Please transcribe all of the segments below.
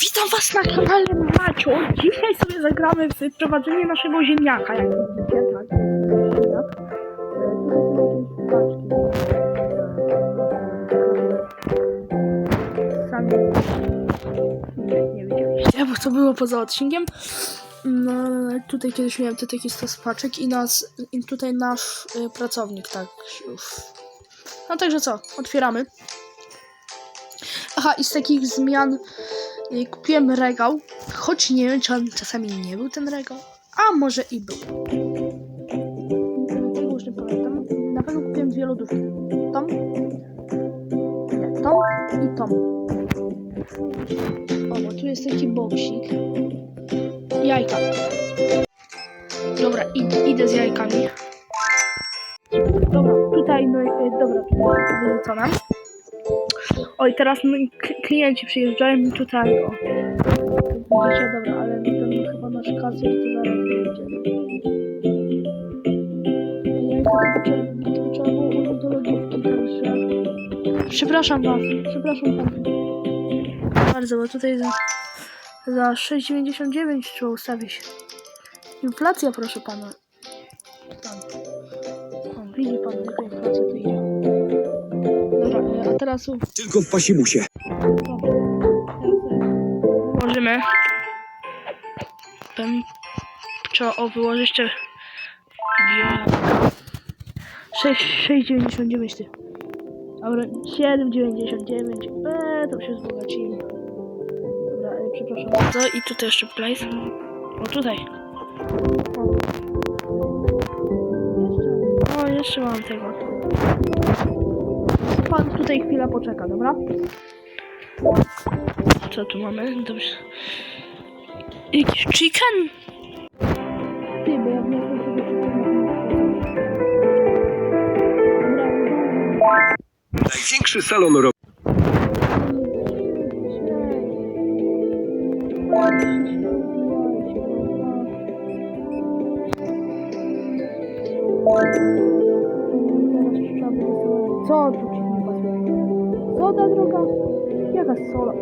Witam was na kanale Macio. Dzisiaj sobie zagramy w prowadzenie naszego ziemniaka, jak widzicie, tak. Sami nie, nie widzieliście, bo to było poza odcinkiem. No, tutaj kiedyś miałem te takie stos paczek i nas, i tutaj nasz y, pracownik, tak. No także co, otwieramy. Aha, i z takich zmian kupiłem regał, choć nie wiem, czy on czasami nie był ten regał, a może i był. Tego już nie pamiętam. Na pewno kupiłem dwie lodówki. Nie, tą i tą. O, bo tu jest taki boksik. Jajka. Dobra, id idę z jajkami. Dobra, tutaj, no, y, dobra, tutaj wyrzucone. Oj, teraz klienci przyjeżdżają tutaj, o. Widzicie, dobra, ale no ten chyba nasz kasjer to zaraz także... Przepraszam was, przepraszam bardzo. Bardzo, bo tutaj za, za 6,99 trzeba ustawić. Inflacja, proszę pana. Tam. Widzi pan, jaka inflacja tu idzie. Dobra, a teraz Tylko w pasimusie. Włożymy. Ten trzeba o wyłożyć jeszcze. 6, 6,99 ty. Dobra, 7,99. Eee, to się wzbogacimy. Dobra, e, przepraszam bardzo. I tutaj jeszcze place. O, tutaj. O, jeszcze mam tego. Pan tutaj chwilę poczeka, dobra? Co tu mamy? Dobrze. Jakiś chicken? Ty, bo ja wniosłem sobie Dobra, Największy salon ro... Co tu ci nie pasuje? Soda droga? Jaka soda?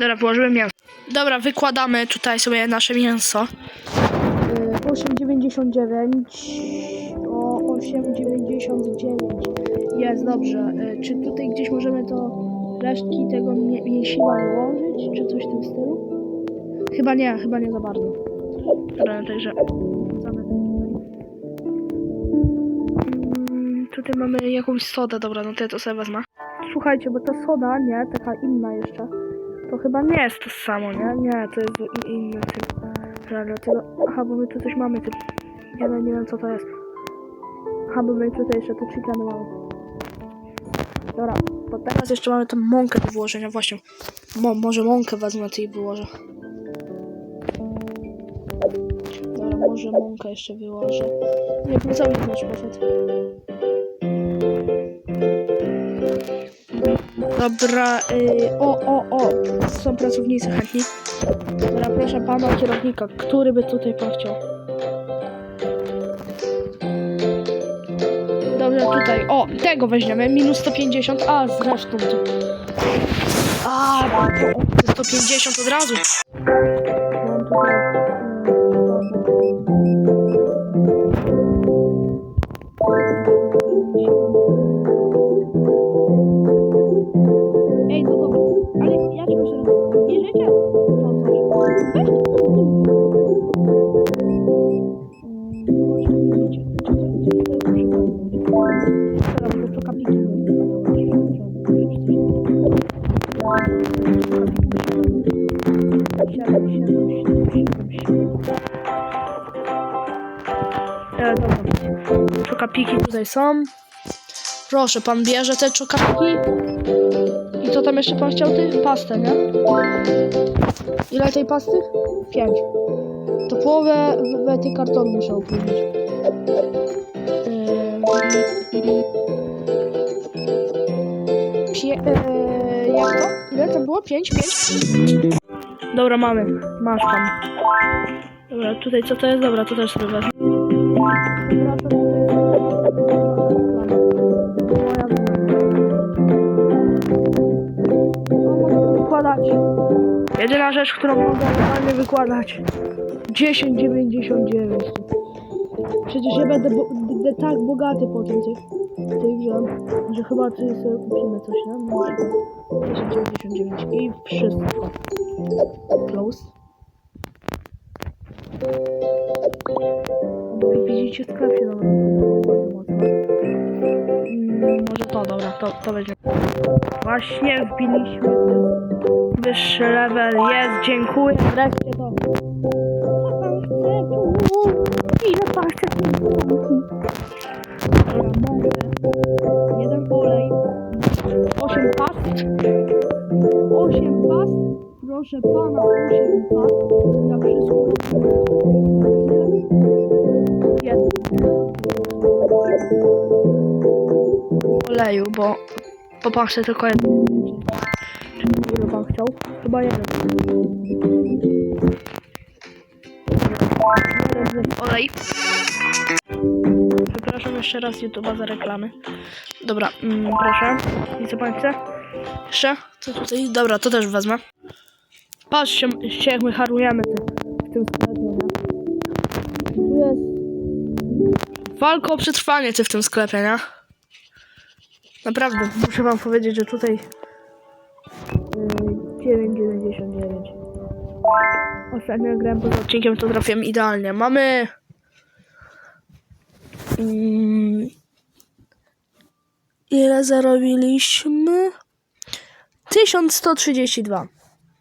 Dobra, włożyłem mięso. Dobra, wykładamy tutaj sobie nasze mięso. Y, 8,99 o 8,99 jest dobrze. Y, Czy tutaj gdzieś możemy to resztki tego mię- włożyć, czy coś w tym stylu? Chyba nie, chyba nie za bardzo. Dobra, także. Mm, Tutaj mamy jakąś sodę, dobra, no to ja to sobie wezmę. Słuchajcie, bo ta soda, nie, taka inna jeszcze, to chyba nie jest to samo, nie? Nie, to jest inny typ. Dlatego... Aha, bo my tu coś mamy, typ. Ja nawet nie wiem, co to jest. Aha, bo my tutaj jeszcze te chickeny mamy. Dobra, bo teraz jeszcze mamy tą mąkę do wyłożenia, właśnie. Mo, może mąkę wezmę tej wyłożę. Dobra, może mąkę jeszcze wyłożę. Nie, pracownik nasz poszedł. Dobra, y, o, o, o, są pracownicy chętni. Proszę pana kierownika, który by tutaj pan chciał? Tutaj, o, tego weźmiemy, minus 150, a zresztą to... A, to, to 150 od razu. Mam. Są. Proszę, pan bierze te czokapiki. I co tam jeszcze pan chciał ty? Pastę, nie? Ile tej pasty? Pięć. To połowę w, tej kartonu muszę opróżnić. Yy, Pie, yy, jak to? Ile to było? Pięć? Pięć? Dobra, mamy. Masz pan. Dobra, tutaj co to jest? Dobra, to też sobie. Moja Układać. rzecz, którą mogę normalnie wykładać. 10,99. Przecież ja będę, bo, będę tak bogaty po tym, grze, że chyba ty sobie kupimy coś, nie? Przykład 10,99 i wszystko. Close. No i widzicie sklep się nawet może to, dobra, to, to będzie. Właśnie wbiliśmy wyższy level. Jest, dziękuję. Wreszcie to. Ile pan chce tu? Mogę. Jeden olej. Osiem past. Osiem past. Proszę pana, osiem past. Ja wszystko. Oleju, bo popatrzę tylko jeden. Ile pan chciał? Chyba jeden. Olej. Przepraszam jeszcze raz YouTube'a za reklamy. Dobra, mm, proszę. I co pan chce? Jeszcze? Co tutaj? Dobra, to też wezmę. Patrzcie, się jak my harujemy w tym sklepie? Tu jest... Walka o przetrwanie ty w tym sklepie, nie? Naprawdę, muszę wam powiedzieć, że tutaj yy, 9,99 Ostatnio jak grałem poza odcinkiem, to trafiłem idealnie. Mamy... Mm, ile zarobiliśmy? 1132.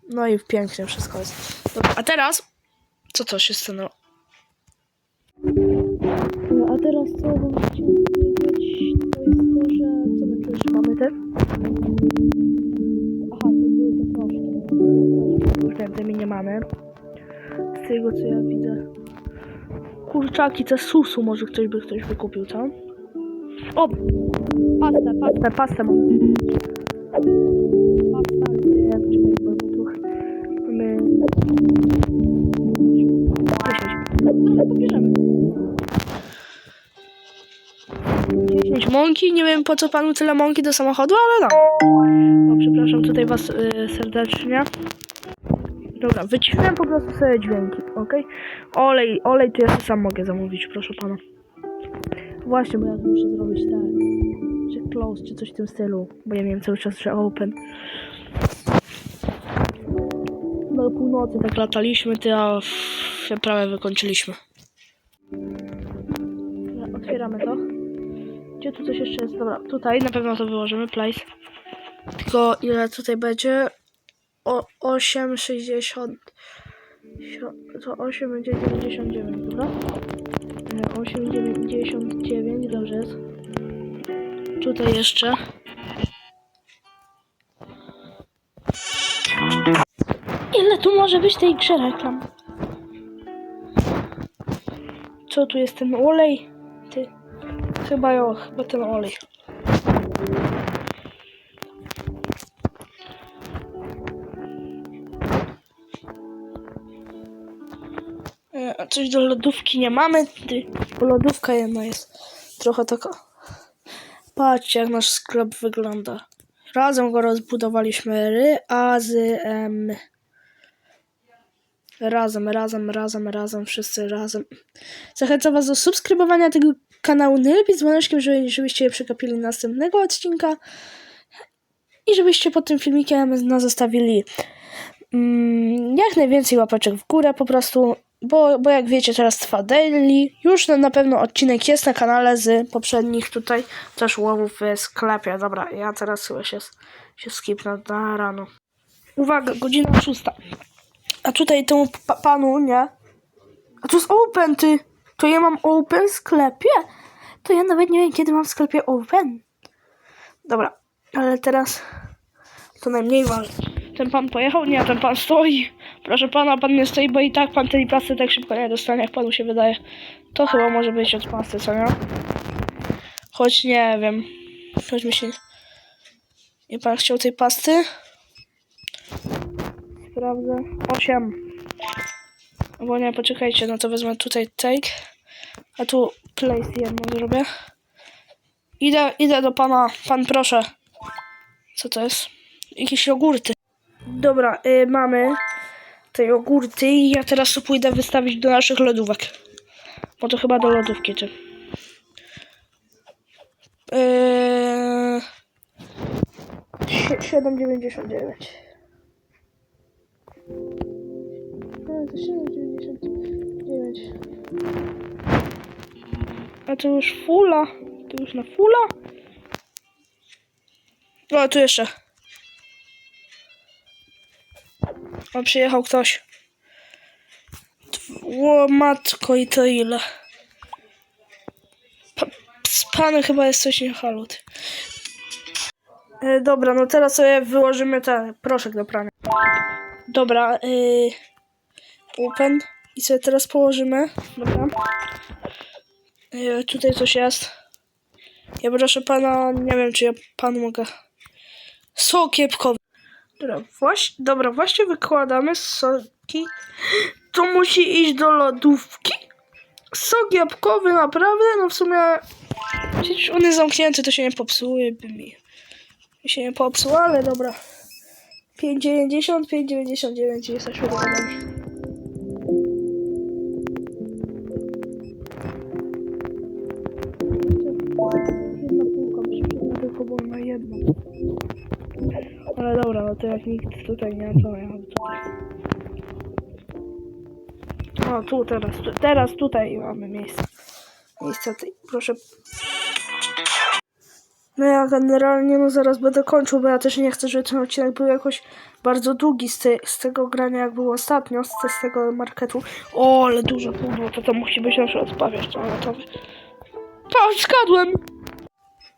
No i pięknie wszystko jest. Dobra, a teraz... Co to się stanęło? No, a teraz co mamy. Z tego co ja widzę. Kurczaki, te susu może ktoś by ktoś wykupił, co? O! Pastę, pastę, pastę mam. Pasta, mamy... 10. No, pobierzemy. 10 mąki, nie wiem po co panu tyle mąki do samochodu, ale no. O, przepraszam tutaj was y, serdecznie. Dobra, wyciszyłem po prostu sobie dźwięki, ok? Olej, olej to ja sobie sam mogę zamówić, proszę pana. Właśnie, bo ja muszę zrobić tak, że close, czy coś w tym stylu, bo ja miałem cały czas, że open. Do północy tak lataliśmy, ty, a się prawie wykończyliśmy. Otwieramy to. Gdzie tu coś jeszcze jest? Dobra, tutaj na pewno to wyłożymy, place. Tylko ile tutaj będzie? O 8,60 to 8 będzie 99, dobra? E, 8,99, dobrze jest. Tutaj jeszcze. Ile tu może być tej grze reklam? Co tu jest ten olej? Ty. Chyba jo, chyba ten olej. A coś do lodówki nie mamy, bo lodówka jedna jest trochę taka. Patrzcie, jak nasz sklep wygląda. Razem go rozbudowaliśmy. Ry, azy, em. Razem, razem, razem, razem, wszyscy razem. Zachęcam Was do subskrybowania tego kanału najlepiej z dzwoneczkiem, żeby, żebyście przekapili następnego odcinka i żebyście pod tym filmikiem nas zostawili mm, jak najwięcej łapeczek w górę po prostu, bo, bo jak wiecie teraz trwa daily, już na, na pewno odcinek jest na kanale z poprzednich tutaj też łowów w sklepie. Dobra, ja teraz chyba się, się skipnę na rano. Uwaga, godzina szósta. A tutaj temu pa panu, nie? A to jest open, ty! To ja mam open w sklepie? To ja nawet nie wiem, kiedy mam w sklepie open. Dobra, ale teraz to najmniej ważne. Ten pan pojechał? Nie, ten pan stoi. Proszę pana, pan nie stoi, bo i tak pan tej pasty tak szybko nie dostanie, jak panu się wydaje. To chyba może być od pasty, co nie? Choć nie wiem. Choć się... Nie pan chciał tej pasty? Sprawdzę. 8. Bo nie, poczekajcie, no to wezmę tutaj take. A tu place jedno zrobię. Idę, idę do pana. Pan proszę. Co to jest? Jakieś jogurty. Dobra, y, mamy. te jogurty i ja teraz to pójdę wystawić do naszych lodówek. Bo to chyba do lodówki, czy... Eee... sie- 7,99. A, to 7,99. A to już fula. To już na fula. O, tu jeszcze. O, przyjechał ktoś. O, matko, i to ile? Pa, z panem chyba jest coś nie halo, ty. E, dobra, no teraz sobie wyłożymy ten proszek do prania. Dobra, y, open. I sobie teraz położymy. Dobra. Y, tutaj coś jest. Ja proszę pana, nie wiem czy ja panu mogę. Sok jabłkowy. Dobra, właśnie, dobra, właśnie wykładamy soki. To musi iść do lodówki? Sok jabłkowy, naprawdę? No w sumie. Przecież on jest zamknięty, to się nie popsuje, by mi. mi się nie popsuł, ale dobra. 5,90, 5,99 jesteśmy dogadani. Ale no to jak nikt tutaj nie ma, to ja tutaj. O, tu teraz, tu, teraz tutaj mamy miejsce. Miejsce, tutaj, proszę. No ja generalnie no zaraz będę kończył, bo ja też nie chcę, żeby ten odcinek był jakoś bardzo długi z, te, z tego grania, jak było ostatnio, z, te, z tego marketu. O, ale dużo pudło, to to musi być na przykład papier toaletowy. Pa, skadłem!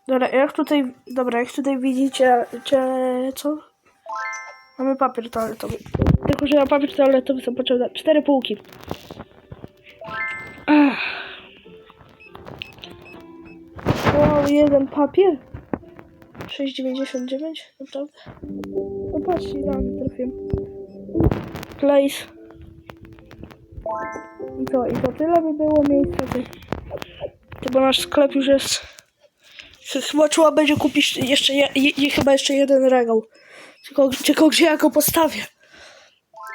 Dobra, jak tutaj, dobra, jak tutaj widzicie, cie, co? Mamy papier toaletowy. Tylko, że na papier toaletowy są potrzebne cztery półki. Ach. Wow, jeden papier? 6,99? Naprawdę? No patrzcie, idealnie trafiłem. Place. I co? I to tyle by było miejsca. Ty, bo nasz sklep już jest... Trzeba będzie kupić jeszcze, je, je, chyba jeszcze jeden regał. Tylko, tylko gdzie ja go postawię?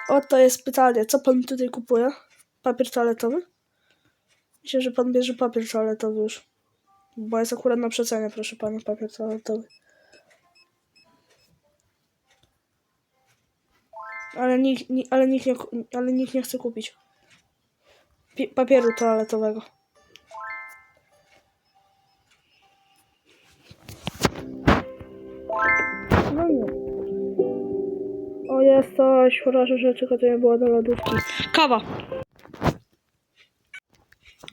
Oto jest pytanie, co pan tutaj kupuje? Papier toaletowy? Myślę, że pan bierze papier toaletowy już. Bo jest akurat na przecenie, proszę pana, papier toaletowy. Ale nikt, ni, ale nikt, nie, ale nikt nie chce kupić pi- papieru toaletowego. No nie. Jest coś, tylko to nie było do lodówki. Kawa.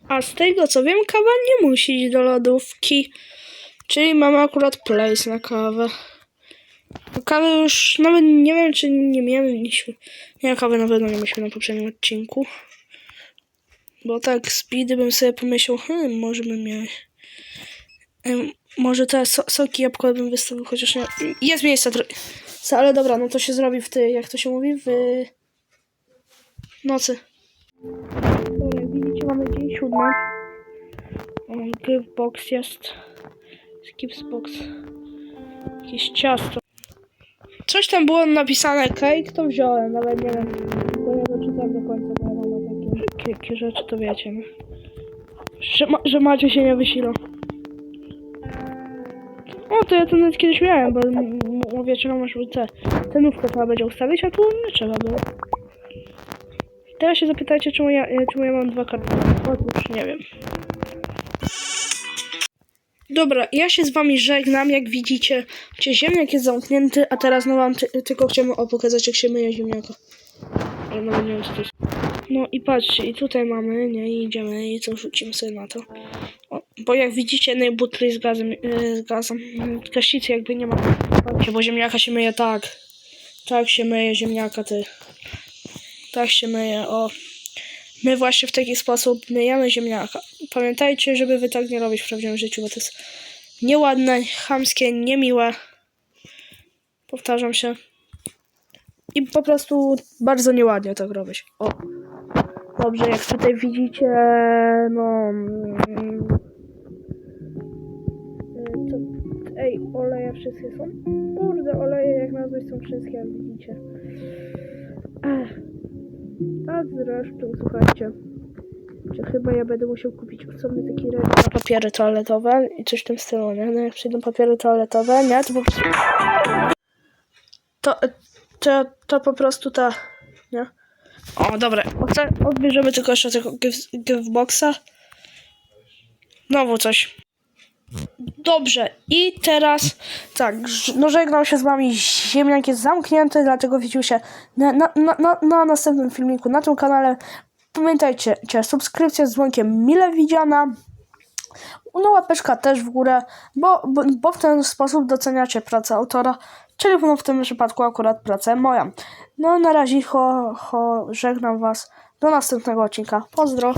A z tego co wiem, kawa nie musi iść do lodówki. Czyli mamy akurat place na kawę. Kawę już nawet nie wiem, czy nie mieliśmy. Nie, kawy na pewno nie mieliśmy na poprzednim odcinku. Bo tak, speedy bym sobie pomyślał, hmm, może bym miał. Może te so soki jabłkowe bym wystawił, chociaż nie. Jest miejsce, co, ale dobra, no to się zrobi w tej, jak to się mówi, w nocy. Dobra, jak widzicie, mamy dzień siódmy. O, Gift box jest. Skips box. Jakieś ciasto. Coś tam było napisane cake, to wziąłem, nawet nie wiem, bo nie doczytałem do końca, bo ja mam takie, takie rzeczy, to wiecie, no. Że, ma, że Macie się nie wysilą. O, to ja to nawet kiedyś miałem, bo mówię, czego masz te, cenówkę trzeba będzie ustawić, a tu nie trzeba było. Teraz się zapytajcie, czemu ja, e, czemu ja mam dwa kartony. Otóż nie wiem. Dobra, ja się z wami żegnam, jak widzicie. Cię ziemniak jest zamknięty, a teraz no wam ty, tylko chciałem pokazać, jak się myje ziemniaka. No nie. No i patrzcie, i tutaj mamy, nie, idziemy i co, rzucimy sobie na to. Bo jak widzicie, jednej butli z gazem, e, z gazem, mm, jakby nie ma. Bo ziemniaka się myje tak. Tak się myje ziemniaka, ty. Tak się myje, o. My właśnie w taki sposób myjemy ziemniaka. Pamiętajcie, żeby wy tak nie robić w prawdziwym życiu, bo to jest nieładne, chamskie, niemiłe. Powtarzam się. I po prostu bardzo nieładnie tak robić. O. Dobrze, jak tutaj widzicie, no... ej, oleje wszystkie są? Kurde, oleje jak na są wszystkie, jak widzicie. Ech. A zresztą, słuchajcie, że chyba ja będę musiał kupić osobny taki papiery toaletowe i coś w tym stylu, nie? No jak przyjdą papiery toaletowe, nie? To po prostu... To, to, to po prostu ta, nie? O, dobra, odbierzemy tylko jeszcze tego gift- giftboxa. Znowu coś. Dobrze, i teraz tak, no żegnam się z wami, ziemniak jest zamknięty, dlatego widzimy się na, na, na, na, na następnym filmiku na tym kanale. Pamiętajcie, cie, subskrypcja z dzwonkiem mile widziana, no łapeczka też w górę, bo, bo, bo w ten sposób doceniacie pracę autora, czyli no w tym przypadku akurat pracę moją. No na razie ho, ho, żegnam was, do następnego odcinka, pozdro.